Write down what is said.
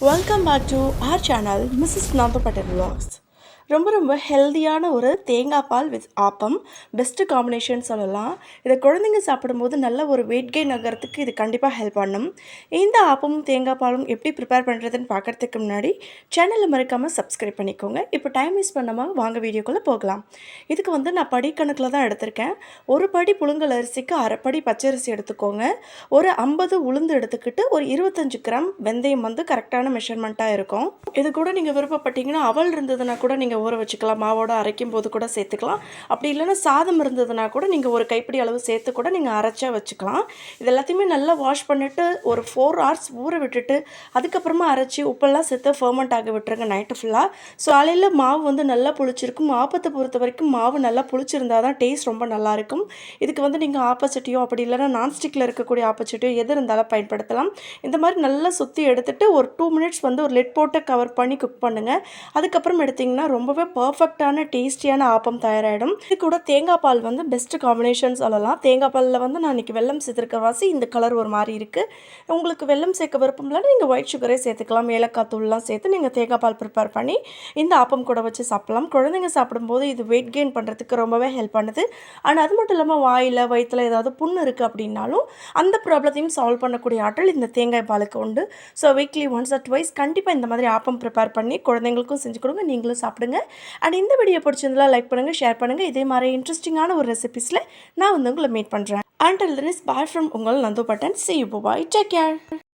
Welcome back to our channel Mrs. Nanda Patel Vlogs. ரொம்ப ரொம்ப ஹெல்தியான ஒரு தேங்காய் பால் வித் ஆப்பம். பெஸ்ட்டு காம்பினேஷன் சொல்லலாம். இதை குழந்தைங்க சாப்பிடும்போது நல்ல ஒரு வெயிட் கெயின் ஆகிறதுக்கு இது கண்டிப்பாக ஹெல்ப் பண்ணும். இந்த ஆப்பமும் தேங்காய் பாலும் எப்படி ப்ரிப்பேர் பண்ணுறதுன்னு பார்க்குறதுக்கு முன்னாடி சேனலை மறக்காமல் சப்ஸ்கிரைப் பண்ணிக்கோங்க. இப்போ டைம் வேஸ்ட் பண்ணாமல் வாங்க வீடியோக்குள்ளே போகலாம். இதுக்கு வந்து நான் படிக்கணக்கில் தான் எடுத்திருக்கேன். ஒரு படி புழுங்கல் அரிசிக்கு அரைப்படி பச்சரிசி எடுத்துக்கோங்க. ஒரு ஐம்பது உளுந்து எடுத்துக்கிட்டு ஒரு இருபத்தஞ்சு கிராம் வெந்தயம் வந்து கரெக்டான மெஷர்மெண்ட்டாக இருக்கும். இது கூட நீங்கள் விருப்பப்பட்டீங்கன்னா அவல் இருந்ததுன்னா கூட நீங்கள் ஊற வச்சுக்கலாம் மாவோட அரைக்கும் போது கூட சேர்த்துக்கலாம். அப்படி இல்லைன்னா சாதம் இருந்ததுன்னா கூட நீங்கள் ஒரு கைப்பிடி அளவு சேர்த்து கூட நீங்கள் அரைச்சா வச்சுக்கலாம். இது எல்லாத்தையுமே நல்லா வாஷ் பண்ணிவிட்டு ஒரு ஃபோர் ஹவர்ஸ் ஊற விட்டுட்டு அதுக்கப்புறமா அரைச்சி உப்பெல்லாம் சேர்த்து ஃபர்மெண்ட் ஆக விட்டுருங்க நைட்டு ஃபுல்லாக ஸோ காலையில் மாவு வந்து நல்லா புளிச்சிருக்கும். ஆப்பத்தை பொறுத்த வரைக்கும் மாவு நல்லா புளிச்சிருந்தால் தான் டேஸ்ட் ரொம்ப நல்லாயிருக்கும் இதுக்கு வந்து நீங்கள் ஆப்பச்சட்டியோ அப்படி இல்லைன்னா நான்ஸ்டிக்கில் இருக்கக்கூடிய ஆப்பச்சட்டியோ எது இருந்தாலும் பயன்படுத்தலாம். இந்த மாதிரி நல்லா சுற்றி எடுத்துகிட்டு ஒரு டூ மினிட்ஸ் வந்து ஒரு லெட் போட்டு கவர் பண்ணி குக் பண்ணுங்கள் அதுக்கப்புறம் எடுத்திங்கன்னா ரொம்ப ரொம்பவே பர்ஃபெக்டான டேஸ்டியான ஆப்பம் தயாராகிடும் இது கூட தேங்காய் பால் வந்து பெஸ்ட் காம்பினேஷன் சொல்லலாம். தேங்காய் பாலில் வந்து நான் இன்றைக்கி வெல்லம் சேர்த்துருக்கவாசி இந்த கலர் ஒரு மாதிரி இருக்குது உங்களுக்கு வெள்ளம் சேர்க்க விருப்பம் இல்லைன்னா நீங்கள் ஒயிட் சுகரே சேர்த்துக்கலாம். ஏலக்காய் தூள்லாம் சேர்த்து நீங்கள் தேங்காய் பால் ப்ரிப்பேர் பண்ணி இந்த ஆப்பம் கூட வச்சு சாப்பிடலாம். குழந்தைங்க சாப்பிடும்போது இது வெயிட் கெயின் பண்ணுறதுக்கு ரொம்பவே ஹெல்ப் பண்ணுது. ஆனால் அது மட்டும் இல்லாமல் வாயில் வயிற்றில் ஏதாவது புண்ணு இருக்குது அப்படின்னாலும் அந்த ப்ராப்ளத்தையும் சால்வ் பண்ணக்கூடிய ஆற்றல் இந்த தேங்காய் பாலுக்கு உண்டு. So weekly once or twice கண்டிப்பாக இந்த மாதிரி ஆப்பம் ப்ரிப்பேர் பண்ணி குழந்தைங்களுக்கும் செஞ்சு கொடுங்க. நீங்களும் சாப்பிடுங்க. அண்ட் இந்த வீடியோ பிடிச்சிருந்தா லைக் பண்ணுங்கள் ஷேர் பண்ணுங்கள் இதே மாதிரி இன்ட்ரெஸ்டிங்கான ஒரு ரெசிபிஸில் நான் வந்து உங்களை மீட் பண்ணுறேன் அண்ட் திஸ் பாய் ஃப்ரம் உங்கள் Nandu button. See you bye take care